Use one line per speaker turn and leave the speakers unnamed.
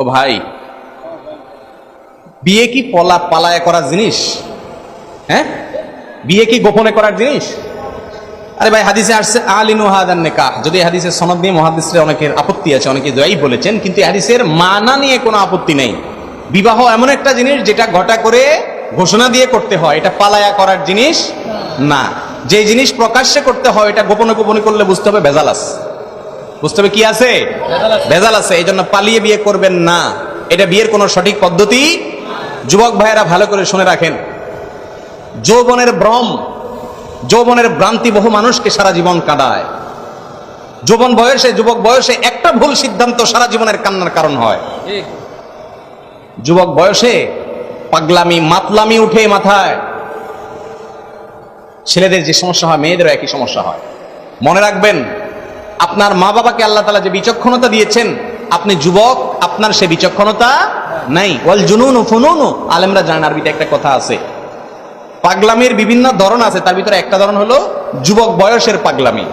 ও ভাই, বিয়ে কি পলা পালায় করার জিনিস? হ্যাঁ? বিয়ে কি গোপনে করার জিনিস? আরে ভাই, হাদিসে আসছে, আলিনু হাদান নেকাহ যদি হাদিসের সনদ নিয়ে মহাদিসের অনেকের আপত্তি আছে, অনেকে দয়াই বলেছেন, কিন্তু হাদিসের মানা নিয়ে কোনো আপত্তি নেই। বিবাহ এমন একটা জিনিস যেটা ঘটা করে ঘোষণা দিয়ে করতে হয়, এটা পালায়া করার জিনিস না। যে জিনিস প্রকাশ্যে করতে হয়, এটা গোপনে গোপনে করলে বুঝতে হবে আছে। বুঝতে হবে কি আছে? ভেজাল আছে। এই জন্য পালিয়ে বিয়ে করবেন না। এটা বিয়ের কোনো সঠিক পদ্ধতি? যুবক ভাইয়েরা ভালো করে শুনে রাখেন। যৌবনের ভ্রম যৌবনের ভ্রান্তি বহু মানুষকে সারা জীবন কাঁদায়। যৌবন বয়সে যুবক বয়সে একটা ভুল সিদ্ধান্ত সারা জীবনের কান্নার কারণ হয়। যুবক বয়সে পাগলামি মাতলামি উঠে মাথায়। ছেলেদের যে সমস্যা হয় মেয়েদেরও একই সমস্যা হয়। মনে রাখবেন আপনার মা বাবাকে আল্লাহ তালা যে বিচক্ষণতা দিয়েছেন, আপনি যুবক, আপনার সে বিচক্ষণতা নাই। ওয়াল জুনুন ফুনুন। আলেমরা জানেন, আরবিতে একটা কথা আছে। পাগলামির বিভিন্ন ধরন আছে, তার ভিতরে একটা ধরন হলো যুবক বয়সের পাগলামি।